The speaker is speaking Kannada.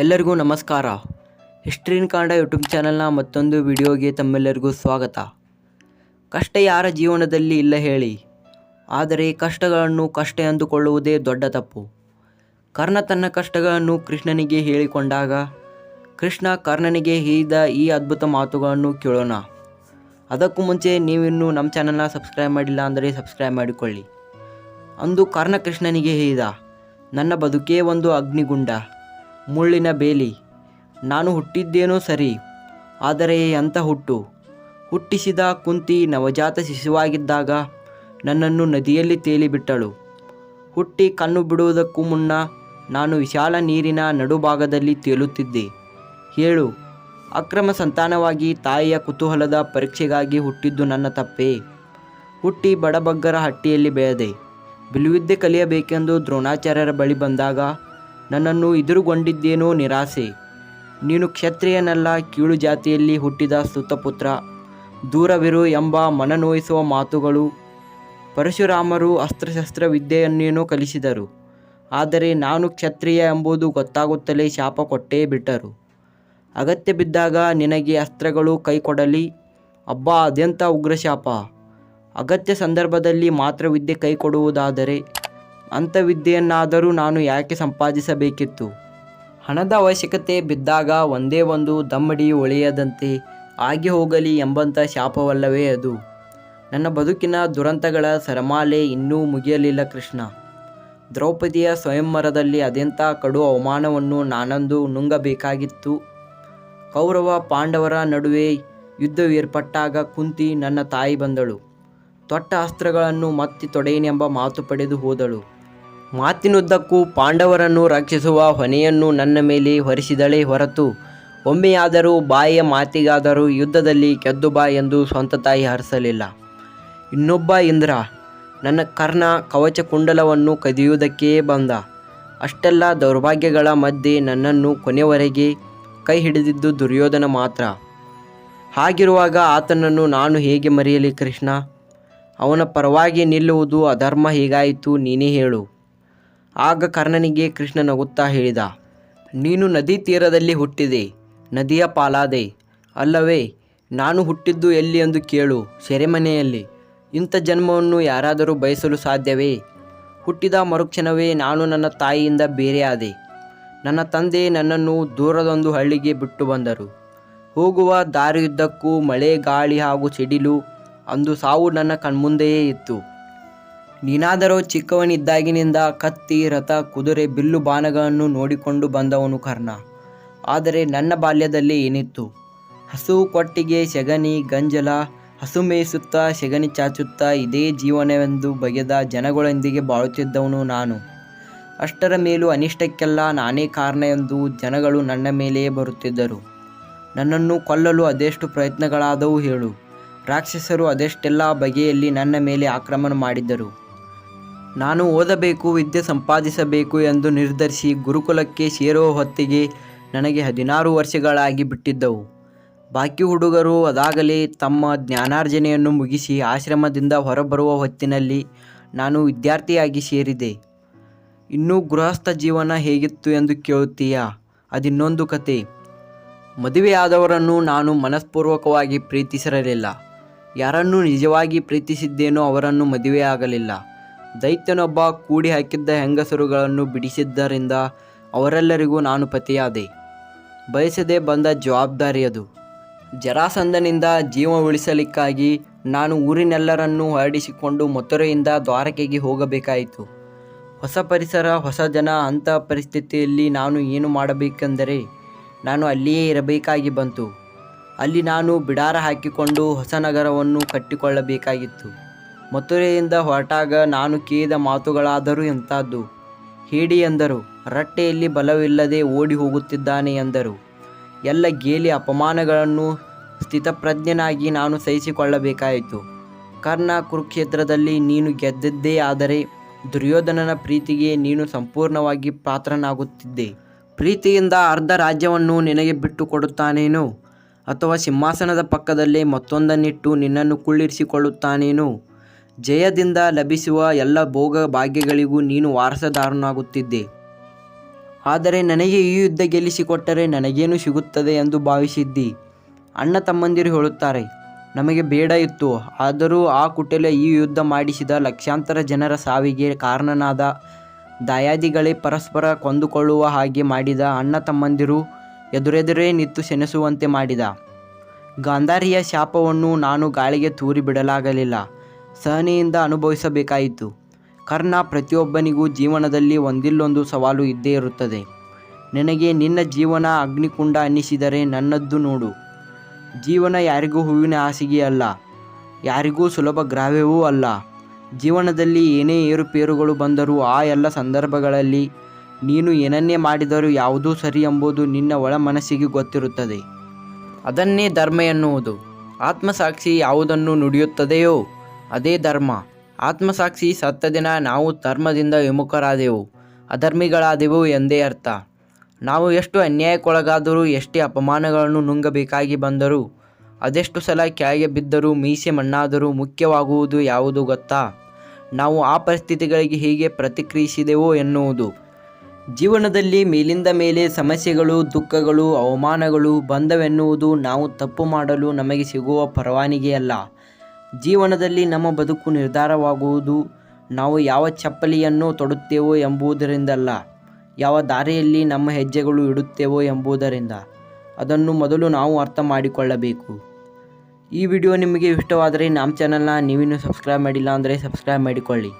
ಎಲ್ಲರಿಗೂ ನಮಸ್ಕಾರ. ಹಿಸ್ಟ್ರಿನ್ ಕಾಂಡ ಯೂಟ್ಯೂಬ್ ಚಾನಲ್ನ ಮತ್ತೊಂದು ವಿಡಿಯೋಗೆ ತಮ್ಮೆಲ್ಲರಿಗೂ ಸ್ವಾಗತ. ಕಷ್ಟ ಯಾರ ಜೀವನದಲ್ಲಿ ಇಲ್ಲ ಹೇಳಿ. ಆದರೆ ಕಷ್ಟಗಳನ್ನು ಕಷ್ಟ ಎಂದುಕೊಳ್ಳುವುದೇ ದೊಡ್ಡ ತಪ್ಪು. ಕರ್ಣ ತನ್ನ ಕಷ್ಟಗಳನ್ನು ಕೃಷ್ಣನಿಗೆ ಹೇಳಿಕೊಂಡಾಗ, ಕೃಷ್ಣ ಕರ್ಣನಿಗೆ ಹೇಳಿದ ಈ ಅದ್ಭುತ ಮಾತುಗಳನ್ನು ಕೇಳೋಣ. ಅದಕ್ಕೂ ಮುಂಚೆ ನೀವಿನ್ನೂ ನಮ್ಮ ಚಾನಲ್ನ ಸಬ್ಸ್ಕ್ರೈಬ್ ಮಾಡಿಲ್ಲ ಅಂದರೆ ಸಬ್ಸ್ಕ್ರೈಬ್ ಮಾಡಿಕೊಳ್ಳಿ. ಅಂದು ಕರ್ಣ ಕೃಷ್ಣನಿಗೆ ಹೇಳಿದ, ನನ್ನ ಬದುಕೇ ಒಂದು ಅಗ್ನಿಗುಂಡ. ಮುಳ್ಳಿನ ಬೇಲಿ. ನಾನು ಹುಟ್ಟಿದ್ದೇನೋ ಸರಿ, ಆದರೆ ಅಂತ ಹುಟ್ಟು? ಹುಟ್ಟಿಸಿದ ಕುಂತಿ ನವಜಾತ ಶಿಶುವಾಗಿದ್ದಾಗ ನನ್ನನ್ನು ನದಿಯಲ್ಲಿ ತೇಲಿಬಿಟ್ಟಳು. ಹುಟ್ಟಿ ಕಣ್ಣು ಬಿಡುವುದಕ್ಕೂ ಮುನ್ನ ನಾನು ವಿಶಾಲ ನೀರಿನ ನಡುಭಾಗದಲ್ಲಿ ತೇಲುತ್ತಿದ್ದೆ. ಹೇಳು, ಅಕ್ರಮ ಸಂತಾನವಾಗಿ ತಾಯಿಯ ಕುತೂಹಲದ ಪರೀಕ್ಷೆಗಾಗಿ ಹುಟ್ಟಿದ್ದು ನನ್ನ ತಪ್ಪೇ? ಹುಟ್ಟಿ ಬಡಬಗ್ಗರ ಹಟ್ಟಿಯಲ್ಲಿ ಬೆಳೆದೆ. ಬಿಲುವಿದ್ದೆ ಕಲಿಯಬೇಕೆಂದು ದ್ರೋಣಾಚಾರ್ಯರ ಬಳಿ ಬಂದಾಗ ನನ್ನನ್ನು ಎದುರುಗೊಂಡಿದ್ದೇನೋ ನಿರಾಸೆ. ನೀನು ಕ್ಷತ್ರಿಯನಲ್ಲ, ಕೀಳು ಜಾತಿಯಲ್ಲಿ ಹುಟ್ಟಿದ ಸುತ್ತಪುತ್ರ. ದೂರವಿರು ಎಂಬ ಮನನೋಯಿಸುವ ಮಾತುಗಳು. ಪರಶುರಾಮರು ಅಸ್ತ್ರಶಸ್ತ್ರ ವಿದ್ಯೆಯನ್ನೇನೋ ಕಲಿಸಿದರು. ಆದರೆ ನಾನು ಕ್ಷತ್ರಿಯ ಎಂಬುದು ಗೊತ್ತಾಗುತ್ತಲೇ ಶಾಪ ಕೊಟ್ಟೇ ಬಿಟ್ಟರು. ಅಗತ್ಯ ಬಿದ್ದಾಗ ನಿನಗೆ ಅಸ್ತ್ರಗಳು ಕೈ ಕೊಡಲಿ ಅಬ್ಬಾ ಅದೆಂಥ ಉಗ್ರಶಾಪ. ಅಗತ್ಯ ಸಂದರ್ಭದಲ್ಲಿ ಮಾತ್ರ ವಿದ್ಯೆ ಕೈ ಕೊಡುವುದಾದರೆ ಅಂಥ ವಿದ್ಯೆಯನ್ನಾದರೂ ನಾನು ಯಾಕೆ ಸಂಪಾದಿಸಬೇಕಿತ್ತು? ಹಣದ ಅವಶ್ಯಕತೆ ಬಿದ್ದಾಗ ಒಂದೇ ಒಂದು ದಮ್ಮಡಿ ಒಳೆಯದಂತೆ ಆಗಿ ಹೋಗಲಿ ಎಂಬಂಥ ಶಾಪವಲ್ಲವೇ ಅದು. ನನ್ನ ಬದುಕಿನ ದುರಂತಗಳ ಸರಮಾಲೆ ಇನ್ನೂ ಮುಗಿಯಲಿಲ್ಲ ಕೃಷ್ಣ. ದ್ರೌಪದಿಯ ಸ್ವಯಂವರದಲ್ಲಿ ಅದೆಂಥ ಕಡು ಅವಮಾನವನ್ನು ನಾನಂದು ನುಂಗಬೇಕಾಗಿತ್ತು. ಕೌರವ ಪಾಂಡವರ ನಡುವೆ ಯುದ್ಧವೇರ್ಪಟ್ಟಾಗ ಕುಂತಿ ನನ್ನ ತಾಯಿ ಬಂದಳು. ತೊಟ್ಟ ಅಸ್ತ್ರಗಳನ್ನು ಮತ್ತೆ ತೊಡೆಯನೆಂಬ ಮಾತು ಪಡೆದು ಹೋದಳು. ಮಾತಿನುದ್ದಕ್ಕೂ ಪಾಂಡವರನ್ನು ರಕ್ಷಿಸುವ ಹೊಣೆಯನ್ನು ನನ್ನ ಮೇಲೆ ಹೊರಿಸಿದಳೆ ಹೊರತು, ಒಮ್ಮೆಯಾದರೂ ಬಾಯಿಯ ಮಾತಿಗಾದರೂ ಯುದ್ಧದಲ್ಲಿ ಗೆದ್ದು ಬಾ ಎಂದು ಸ್ವಂತ ತಾಯಿ ಹರಿಸಲಿಲ್ಲ. ಇನ್ನೊಬ್ಬ ಇಂದ್ರ ನನ್ನ ಕರ್ಣ ಕವಚ ಕುಂಡಲವನ್ನು ಕದಿಯುವುದಕ್ಕೇ ಬಂದ. ಅಷ್ಟೆಲ್ಲ ದೌರ್ಭಾಗ್ಯಗಳ ಮಧ್ಯೆ ನನ್ನನ್ನು ಕೊನೆವರೆಗೆ ಕೈ ಹಿಡಿದಿದ್ದು ದುರ್ಯೋಧನ ಮಾತ್ರ. ಹಾಗಿರುವಾಗ ಆತನನ್ನು ನಾನು ಹೇಗೆ ಮರೆಯಲಿ ಕೃಷ್ಣ? ಅವನ ಪರವಾಗಿ ನಿಲ್ಲುವುದು ಅಧರ್ಮ ಹೀಗಾಯಿತು ನೀನೇ ಹೇಳು. ಆಗ ಕರ್ಣನಿಗೆ ಕೃಷ್ಣ ನಗುತ್ತಾ ಹೇಳಿದ, ನೀನು ನದಿ ತೀರದಲ್ಲಿ ಹುಟ್ಟಿದೆ, ನದಿಯ ಪಾಲಾದೆ. ಅಲ್ಲವೇ, ನಾನು ಹುಟ್ಟಿದ್ದು ಎಲ್ಲಿ ಎಂದು ಕೇಳು, ಸೆರೆಮನೆಯಲ್ಲಿ. ಇಂಥ ಜನ್ಮವನ್ನು ಯಾರಾದರೂ ಬಯಸಲು ಸಾಧ್ಯವೇ? ಹುಟ್ಟಿದ ಮರುಕ್ಷಣವೇ ನಾನು ನನ್ನ ತಾಯಿಯಿಂದ ಬೇರೆಯಾದೆ. ನನ್ನ ತಂದೆ ನನ್ನನ್ನು ದೂರದೊಂದು ಹಳ್ಳಿಗೆ ಬಿಟ್ಟು ಬಂದರು. ಹೋಗುವ ದಾರಿಯುದ್ದಕ್ಕೂ ಮಳೆ, ಗಾಳಿ ಹಾಗೂ ಸಿಡಿಲು, ಅಂದು ಸಾವು ನನ್ನ ಕಣ್ಮುಂದೆಯೇ ಇತ್ತು. ನೀನಾದರೋ ಚಿಕ್ಕವನಿದ್ದಾಗಿನಿಂದ ಕತ್ತಿ, ರಥ, ಕುದುರೆ, ಬಿಲ್ಲು ಬಾಣಗಳನ್ನು ನೋಡಿಕೊಂಡು ಬಂದವನು ಕರ್ಣ. ಆದರೆ ನನ್ನ ಬಾಲ್ಯದಲ್ಲಿ ಏನಿತ್ತು? ಹಸು ಕೊಟ್ಟಿಗೆ ಸೆಗಣಿ, ಗಂಜಲ, ಹಸು ಮೇಯಿಸುತ್ತಾ, ಸೆಗಣಿ ಚಾಚುತ್ತಾ, ಇದೇ ಜೀವನವೆಂದು ಬಗೆದ ಜನಗಳೊಂದಿಗೆ ಬಾಳುತ್ತಿದ್ದವನು ನಾನು. ಅಷ್ಟರ ಮೇಲೂ ಅನಿಷ್ಟಕ್ಕೆಲ್ಲ ನಾನೇ ಕಾರಣ ಎಂದು ಜನಗಳು ನನ್ನ ಮೇಲೆಯೇ ಬರುತ್ತಿದ್ದರು. ನನ್ನನ್ನು ಕೊಲ್ಲಲು ಅದೆಷ್ಟು ಪ್ರಯತ್ನಗಳಾದವು ಹೇಳು. ರಾಕ್ಷಸರು ಅದೆಷ್ಟೆಲ್ಲ ಬಗೆಯಲ್ಲಿ ನನ್ನ ಮೇಲೆ ಆಕ್ರಮಣ ಮಾಡಿದ್ದರು. ನಾನು ಓದಬೇಕು, ವಿದ್ಯೆ ಸಂಪಾದಿಸಬೇಕು ಎಂದು ನಿರ್ಧರಿಸಿ ಗುರುಕುಲಕ್ಕೆ ಸೇರುವ ಹೊತ್ತಿಗೆ ನನಗೆ ಹದಿನಾರು ವರ್ಷಗಳಾಗಿ ಬಿಟ್ಟಿದ್ದವು. ಬಾಕಿ ಹುಡುಗರು ಅದಾಗಲೇ ತಮ್ಮ ಜ್ಞಾನಾರ್ಜನೆಯನ್ನು ಮುಗಿಸಿ ಆಶ್ರಮದಿಂದ ಹೊರಬರುವ ಹೊತ್ತಿನಲ್ಲಿ ನಾನು ವಿದ್ಯಾರ್ಥಿಯಾಗಿ ಸೇರಿದೆ. ಇನ್ನೂ ಗೃಹಸ್ಥ ಜೀವನ ಹೇಗಿತ್ತು ಎಂದು ಕೇಳುತ್ತೀಯಾ? ಅದಿನ್ನೊಂದು ಕತೆ. ಮದುವೆಯಾದವರನ್ನು ನಾನು ಮನಸ್ಪೂರ್ವಕವಾಗಿ ಪ್ರೀತಿಸಿರಲಿಲ್ಲ. ಯಾರನ್ನು ನಿಜವಾಗಿ ಪ್ರೀತಿಸಿದ್ದೇನೋ ಅವರನ್ನು ಮದುವೆಯಾಗಲಿಲ್ಲ. ದೈತ್ಯನೊಬ್ಬ ಕೂಡಿ ಹಾಕಿದ್ದ ಹೆಂಗಸರುಗಳನ್ನು ಬಿಡಿಸಿದ್ದರಿಂದ ಅವರೆಲ್ಲರಿಗೂ ನಾನು ಪತಿಯಾದೆ. ಬಯಸದೆ ಬಂದ ಜವಾಬ್ದಾರಿ ಅದು ಜರಾಸಂಧನಿಂದ ಜೀವ ಉಳಿಸಲಿಕ್ಕಾಗಿ ನಾನು ಊರಿನೆಲ್ಲರನ್ನೂ ಹೊರಡಿಸಿಕೊಂಡು ಮಥುರೆಯಿಂದ ದ್ವಾರಕೆಗೆ ಹೋಗಬೇಕಾಯಿತು. ಹೊಸ ಪರಿಸರ, ಹೊಸ ಜನ, ಅಂಥ ಪರಿಸ್ಥಿತಿಯಲ್ಲಿ ನಾನು ಏನು ಮಾಡಬೇಕೆಂದರೆ ನಾನು ಅಲ್ಲಿಯೇ ಇರಬೇಕಾಗಿ ಬಂತು. ಅಲ್ಲಿ ನಾನು ಬಿಡಾರ ಹಾಕಿಕೊಂಡು ಹೊಸ ನಗರವನ್ನು ಕಟ್ಟಿಕೊಳ್ಳಬೇಕಾಗಿತ್ತು. ಮಥುರೆಯಿಂದ ಹೊರಟಾಗ ನಾನು ಕೇಳಿದ ಮಾತುಗಳಾದರೂ ಎಂಥದ್ದು? ಹೇಡಿ ಎಂದರು. ರಟ್ಟೆಯಲ್ಲಿ ಬಲವಿಲ್ಲದೆ ಓಡಿ ಹೋಗುತ್ತಿದ್ದಾನೆ ಎಂದರು. ಎಲ್ಲ ಗೇಲಿ ಅಪಮಾನಗಳನ್ನು ಸ್ಥಿತಪ್ರಜ್ಞನಾಗಿ ನಾನು ಸಹಿಸಿಕೊಳ್ಳಬೇಕಾಯಿತು. ಕರ್ಣ ಕುರುಕ್ಷೇತ್ರದಲ್ಲಿ ನೀನು ಗೆದ್ದಿದ್ದೇ ಆದರೆ ದುರ್ಯೋಧನನ ಪ್ರೀತಿಗೆ ನೀನು ಸಂಪೂರ್ಣವಾಗಿ ಪಾತ್ರನಾಗುತ್ತಿದ್ದೆ. ಪ್ರೀತಿಯಿಂದ ಅರ್ಧ ರಾಜ್ಯವನ್ನು ನಿನಗೆ ಬಿಟ್ಟು ಕೊಡುತ್ತಾನೇನೋ ಅಥವಾ ಸಿಂಹಾಸನದ ಪಕ್ಕದಲ್ಲೇ ಮತ್ತೊಂದನ್ನಿಟ್ಟು ನಿನ್ನನ್ನು ಕುಳ್ಳಿರಿಸಿಕೊಳ್ಳುತ್ತಾನೇನೋ? ಜಯದಿಂದ ಲಭಿಸುವ ಎಲ್ಲ ಭೋಗ ಭಾಗ್ಯಗಳಿಗೂ ನೀನು ವಾರಸದಾರನಾಗುತ್ತಿದ್ದೆ. ಆದರೆ ನನಗೆ ಈ ಯುದ್ಧ ಗೆಲ್ಲಿಸಿಕೊಟ್ಟರೆ ನನಗೇನು ಸಿಗುತ್ತದೆ ಎಂದು ಭಾವಿಸಿದ್ದಿ? ಅಣ್ಣ ತಮ್ಮಂದಿರು ಹೇಳುತ್ತಾರೆ, ನಮಗೆ ಬೇಡ ಇತ್ತು. ಆದರೂ ಆ ಕುಟಲೆ ಈ ಯುದ್ಧ ಮಾಡಿಸಿದ ಲಕ್ಷಾಂತರ ಜನರ ಸಾವಿಗೆ ಕಾರಣನಾದ ದಯಾದಿಗಳೇ ಪರಸ್ಪರ ಕೊಂದುಕೊಳ್ಳುವ ಹಾಗೆ ಮಾಡಿದ ಅಣ್ಣ ತಮ್ಮಂದಿರು ಎದುರೆದುರೇ ನಿಂತು ಸೆಣಸುವಂತೆ ಮಾಡಿದ. ಗಾಂಧಾರಿಯ ಶಾಪವನ್ನು ನಾನು ಗಾಳಿಗೆ ತೂರಿ ಬಿಡಲಾಗಲಿಲ್ಲ ಸಹನೆಯಿಂದ ಅನುಭವಿಸಬೇಕಾಯಿತು. ಕರ್ಣ ಪ್ರತಿಯೊಬ್ಬನಿಗೂ ಜೀವನದಲ್ಲಿ ಒಂದಿಲ್ಲೊಂದು ಸವಾಲು ಇದ್ದೇ ಇರುತ್ತದೆ. ನಿನಗೆ ನಿನ್ನ ಜೀವನ ಅಗ್ನಿಕುಂಡ ಅನ್ನಿಸಿದರೆ ನನ್ನದ್ದು ನೋಡು. ಜೀವನ ಯಾರಿಗೂ ಹೂವಿನ ಹಾಸಿಗೆ ಅಲ್ಲ, ಯಾರಿಗೂ ಸುಲಭ ಗ್ರಾವ್ಯವೂ ಅಲ್ಲ. ಜೀವನದಲ್ಲಿ ಏನೇ ಏರುಪೇರುಗಳು ಬಂದರೂ ಆ ಎಲ್ಲ ಸಂದರ್ಭಗಳಲ್ಲಿ ನೀನು ಏನನ್ನೇ ಮಾಡಿದರೂ ಯಾವುದೂ ಸರಿ ಎಂಬುದು ನಿನ್ನ ಒಳ ಮನಸ್ಸಿಗೆ ಗೊತ್ತಿರುತ್ತದೆ. ಅದನ್ನೇ ಧರ್ಮ ಎನ್ನುವುದು. ಆತ್ಮಸಾಕ್ಷಿ ಯಾವುದನ್ನು ನುಡಿಯುತ್ತದೆಯೋ ಅದೇ ಧರ್ಮ. ಆತ್ಮಸಾಕ್ಷಿ ಸತ್ತ ದಿನ ನಾವು ಧರ್ಮದಿಂದ ವಿಮುಖರಾದೆವು, ಅಧರ್ಮಿಗಳಾದೆವು ಎಂದೇ ಅರ್ಥ. ನಾವು ಎಷ್ಟು ಅನ್ಯಾಯಕ್ಕೊಳಗಾದರೂ ಎಷ್ಟೇ ಅಪಮಾನಗಳನ್ನು ನುಂಗಬೇಕಾಗಿ ಬಂದರೂ, ಅದೆಷ್ಟು ಸಲ ಕೆಳಗೆ ಬಿದ್ದರೂ, ಮೀಸೆ ಮಣ್ಣಾದರೂ ಮುಖ್ಯವಾಗುವುದು ಯಾವುದು ಗೊತ್ತಾ? ನಾವು ಆ ಪರಿಸ್ಥಿತಿಗಳಿಗೆ ಹೀಗೆ ಪ್ರತಿಕ್ರಿಯಿಸಿದೆವೋ ಎನ್ನುವುದು. ಜೀವನದಲ್ಲಿ ಮೇಲಿಂದ ಮೇಲೆ ಸಮಸ್ಯೆಗಳು, ದುಃಖಗಳು, ಅವಮಾನಗಳು ಬಂದವೆನ್ನುವುದು ನಾವು ತಪ್ಪು ಮಾಡಲು ನಮಗೆ ಸಿಗುವ ಪರವಾನಗಿಯಲ್ಲ. ಜೀವನದಲ್ಲಿ ನಮ್ಮ ಬದುಕು ನಿರ್ಧಾರವಾಗುವುದು, ನಾವು ಯಾವ ಚಪ್ಪಲಿಯನ್ನು ತೊಡುತ್ತೇವೋ ಎಂಬುದರಿಂದಲ್ಲ, ಯಾವ ದಾರಿಯಲ್ಲಿ ನಮ್ಮ ಹೆಜ್ಜೆಗಳು ಇಡುತ್ತೇವೋ ಎಂಬುದರಿಂದ. ಅದನ್ನು ಮೊದಲು ನಾವು ಅರ್ಥ ಮಾಡಿಕೊಳ್ಳಬೇಕು ಈ ವಿಡಿಯೋ ನಿಮಗೆ ಇಷ್ಟವಾದರೆ ನಮ್ಮ ಚಾನಲ್ನ ನೀವಿನ್ನೂ ಸಬ್ಸ್ಕ್ರೈಬ್ ಮಾಡಿಲ್ಲ ಅಂದರೆ ಸಬ್ಸ್ಕ್ರೈಬ್ ಮಾಡಿಕೊಳ್ಳಿ.